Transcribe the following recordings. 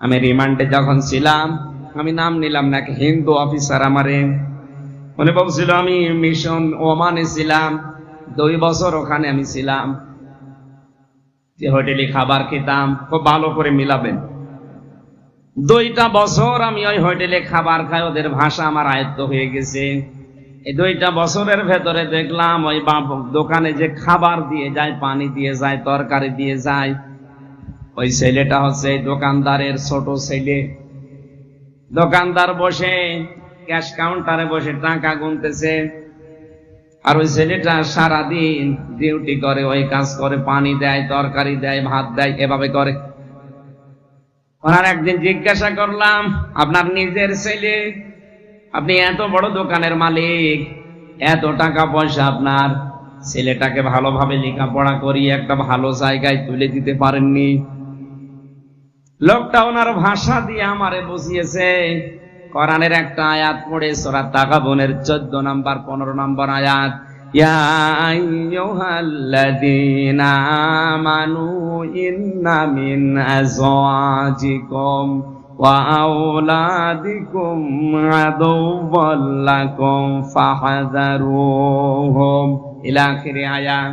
আমি রিমান্ডে যখন ছিলাম, আমি নাম নিলাম নাকি হিন্দু অফিসার আমারে। উনি বলছিল আমি মিশন ওমানে ছিলাম, দুই বছর ওখানে আমি ছিলাম। যে হোটেলে খাবার খেতাম, খুব ভালো করে মিলাবেন। দুইটা বছর আমি ওই হোটেলে খাবার খাই, ওদের ভাষা আমার আয়ত্ত হয়ে গেছে। এই দুইটা বছরের ভেতরে দেখলাম ওই বাপ দোকানে যে খাবার দিয়ে যায়, পানি দিয়ে যায়, তরকারি দিয়ে যায় ওই ছেলেটা হচ্ছে দোকানদারের ছোট ছেলে। দোকানদার বসে, ক্যাশ কাউন্টারে বসে টাকা গুনতেছে। আর ওই ছেলেটা সারাদিন ডিউটি করে, ওই কাজ করে, পানি দেয়, তরকারি দেয়, ভাত দেয়, এভাবে করে। ওনার একদিন জিজ্ঞাসা করলাম, আপনার নিজের ছেলে? আপনি এত বড় দোকানের মালিক, এত টাকা পয়সা আপনার? ছেলেটাকে ভালোভাবে লেখাপড়া করিয়ে একটা ভালো জায়গায় তুলে দিতে পারেননি? লোকটা ওনার ভাষা দিয়ে আমারে বুঝিয়েছে। কোরআনের একটা আয়াত পড়ে, সোরা তাকাবনের চোদ্দ নাম্বার, পনেরো নাম্বার আয়াত। আমানু ইন্না মিন আজওয়াজিকুম ওয়া আওলাদিকুম আদুওয়াল লাকুম ফাহযারুহুম। ইলা আখিরি আয়াত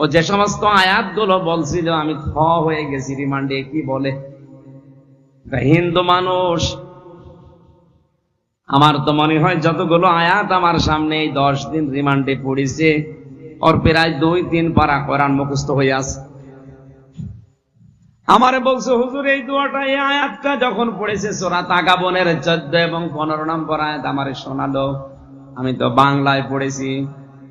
ও যে সমস্ত আয়াতগুলো বলছিল, আমি থ হয়ে গেছি, রিমান্ডে কি বলে? হিন্দু মানুষ, আমার তো মনে হয় যতগুলো আয়াত আমার সামনে এই দশ দিন রিমান্ডে পড়েছে, ওর প্রায় দুই তিন পারা কোরআন মুখস্থ হয়ে আছে। আমারে বলছে, হুজুর, এই দোয়াটা, এই আয়াতটা যখন পড়েছে, সোরা তাগাবনের চোদ্দ এবং পনেরো নম্বর আয়াত আমারে শোনালো। আমি তো বাংলায় পড়েছি।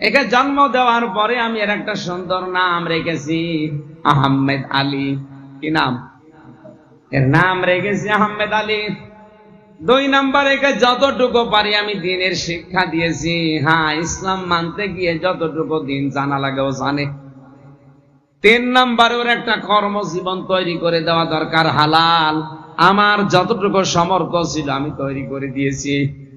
একে জন্ম দেওয়ার পরে আমি এর একটা সুন্দর নাম রেখেছি, আহমেদ আলী। কি নাম? এর নাম রেখেছি আহমেদ আলী। দুই নাম্বার একে যতটুকু পারি আমি দিনের শিক্ষা দিয়েছি। হ্যাঁ ইসলাম মানতে গিয়ে যতটুকু দিন জানা লাগে ও জানে। তিন নাম্বার ওর একটা কর্মজীবন তৈরি করে দেওয়া দরকার, হালাল। আমার যতটুকু সমর্থ ছিল আমি তৈরি করে দিয়েছি।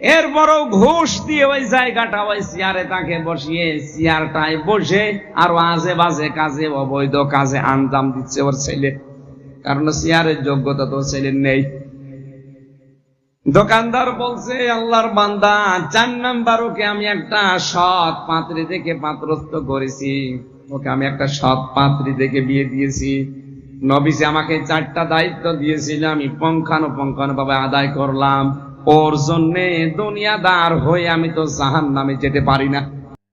এরপরও ঘুষ দিয়ে ওই জায়গাটা ওই চেয়ারে তাকে বসিয়ে চেয়ারটায় বসে আর আজে বাজে কাজে, অবৈধ কাজে আঞ্জাম দিচ্ছে ওর ছেলে। কারণ চেয়ারের যোগ্যতা তো ছেলের নেই। দোকানদার বলছে, আল্লাহর বান্দা, চার নাম্বার ওকে আমি একটা সৎ পাত্রী দেখে পাত্রস্থ করেছি। ওকে আমি একটা সৎ পাত্রী দেখে বিয়ে দিয়েছি। নবীজি আমাকে চারটা দায়িত্ব দিয়েছিল, আমি পঙ্খানো পঙ্খানো ভাবে আদায় করলাম। ওর জন্যে দুনিয়াদার হয়ে আমি তো জাহান নামে যেতে পারি না।